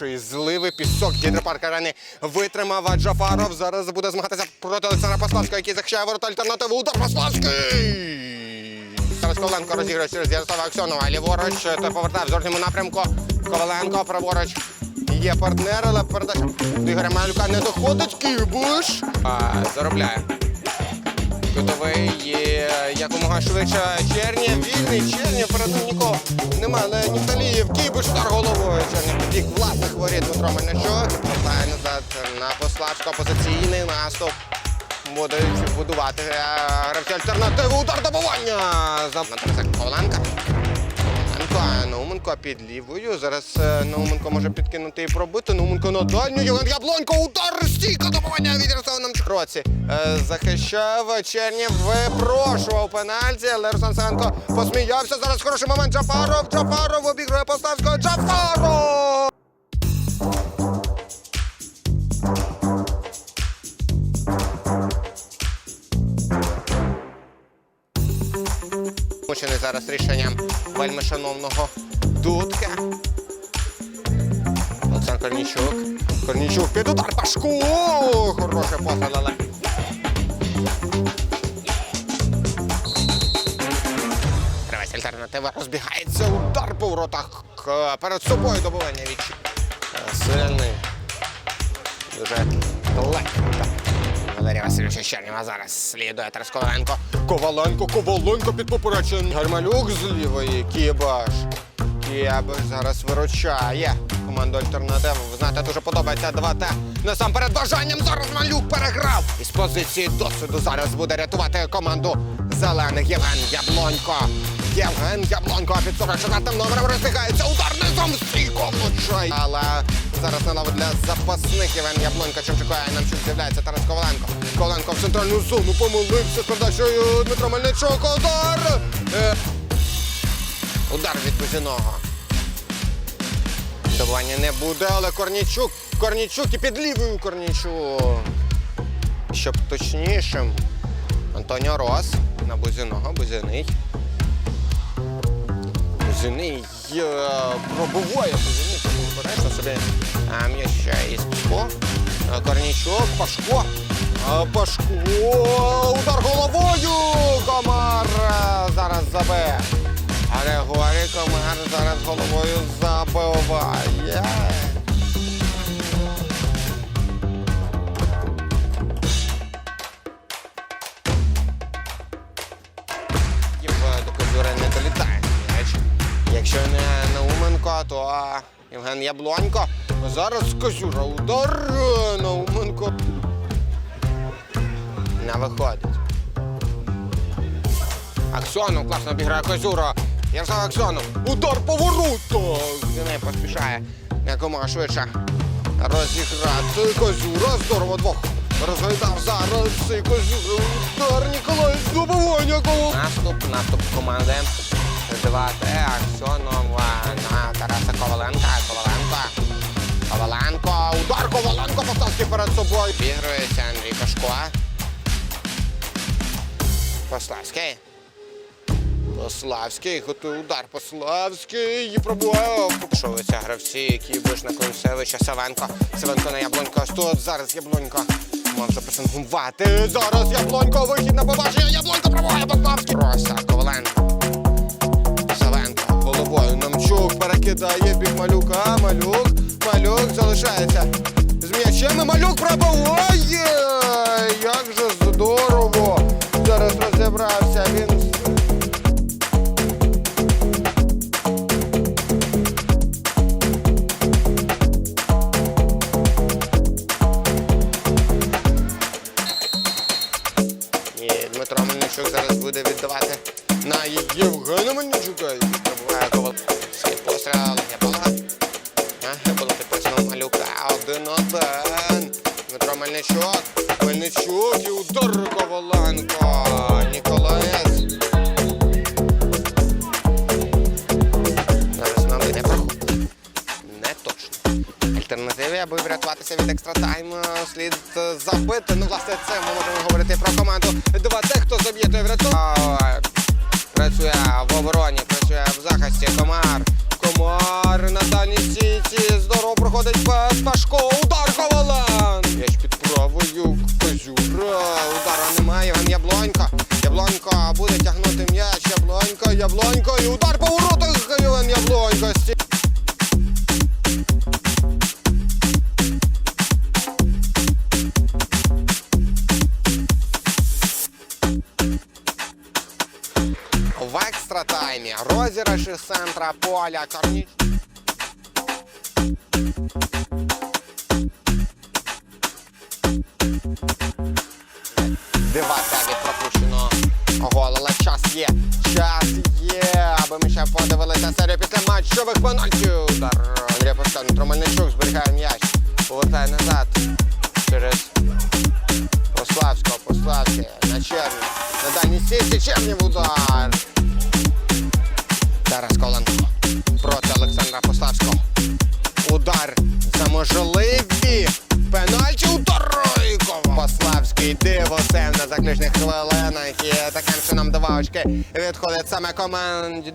Хорошої зливи пісок гідропарк арени витримав а Джафаров. Зараз буде змагатися проти Олександра Пославського, який захищає ворота альтернативу. Удар Пославський! Зараз Коваленко розігрує через Ярослава Аксьонова. Ліворуч той повертає в зорному напрямку. Коваленко праворуч. Є партнер, але передача до Ігоря Малюка не доходить. Кібуш а, заробляє. Кутовий є якомога швидше Чернєв, вільний Чернєв, перед ним нікого немає, але Нікталієв, Кібуш удар головою. Чернєв бік власних воріт Дмитро Мельничук. Повертає назад на Пославського позиційний наступ. Будуть будувати е, гравці альтернативу. Удар добування за Павленка. Науменко, Науменко під лівою. Зараз е, Науменко може підкинути і пробити. Науменко на дальню. Євген Яблонько. Удар стійка добування від Намчкроці. Е, захищав Чернів, випрошував пенальті, але Руслан Савенко посміявся. Зараз хороший момент. Джафаров. Джафаров обігрує Поставського. Джафаров! Мучений зараз рішенням вельми шановного Дудка. Корнічук. Корнічук під удар Пашку. Хороший постріл, але. Тривась альтернатива розбігається. Удар по воротах. К- Перед собою добування від Сильний. Дуже легкий удар. Валерія Васильовича Чернєва зараз слідує Тарас Коваленко. Коваленко, Коваленко під попереченням. Гармалюк з лівої. Кібаш. Кібаш зараз виручає команду альтернативу. Ви знаєте, дуже подобається 2Т. Насамперед бажанням зараз Малюк переграв. Із позиції досвіду зараз буде рятувати команду зелених Євген Яблонько. Євген Яблонько під 44 номером розбігається. Удар низом стійко влучає. Але зараз на лаву для запасних Євген Яблонько. Чим чекає нам чуть з'являється Тарас Коваленко. Коваленко в центральну зону помилився з передачею Дмитро Мельничук. Удар! Е, Удар від Бузіного. Добування не буде, але Корнічук. Корнічук і під лівою Корнічук. Щоб точнішим. Антоніо Рос на Бузіного. Бузіний. Бузіний е, пробуває Бузіний. Обережно собі а, м'яща із Пашко. Е, Корнічук, Пашко. Е, Пашко. Удар головою. Комар е, зараз забе. Григорій Комар зараз головою Єв до Козюри не долітає. Якщо не Науменко, то Євген Яблонько. Зараз Козюра. Удар е, Науменко. Не виходить. Аксьонов класно обіграє Козюра. Ярослав Аксьонов. Удар по воротах. Не поспішає якомога швидше розіграти Козюра. Здорово двох. Розгойдав зараз Козюра. Удар Ніколай Здобування коло. Наступ, наступ команди. 2Т Аксьонова на Тараса Коваленка. Коваленко. Коваленко. Удар Коваленко поставки перед собою. Відігрується Андрій Пашко. Пославський. Пославський, готує удар. Пославський і пробуває. Покшовуються гравці, які на Концевича. Савенко. Савенко на Яблонько. Тут зараз Яблонько. Може пресингувати. Зараз Яблонько. Вихід на побачення. Яблонько пробуває Пославський. Роса, Коваленко. Савенко. Головою Намчук перекидає в бік Малюка. Малюк. Малюк залишається. З м'ячем і Малюк пробиває. Як же здорово. Зараз розібрався Дмитро Мельничук зараз буде віддавати на Євгена Мельничука. І Пробуває ковал. Свій постріл. Гебола. під підписано Малюка. Один один. Дмитро Мельничук. Мельничук забити. Ну, власне, це ми можемо говорити про команду 2Т, хто заб'є, той врятує. Працює в обороні, працює в захисті. Комар. Комар на дальній сіті. Здорово проходить без Пашко. Удар Ковален. Розіграш із центра поля Корніч. Дивася від пропущеного голу, але час є. Час є, аби ми ще подивилися серію після матчових пенальтів. Удар Андрія Дмитро Мельничук зберігає м'яч. Повертає назад через Пославського, Пославський, на Черні. На дальній стійці Чернів удар. Тарас Коленко проти Олександра Пославського. Удар за можливі. Пенальті у Ройкова. Пославський дивосем на заключних хвилинах. І таким чином два очки відходить саме команді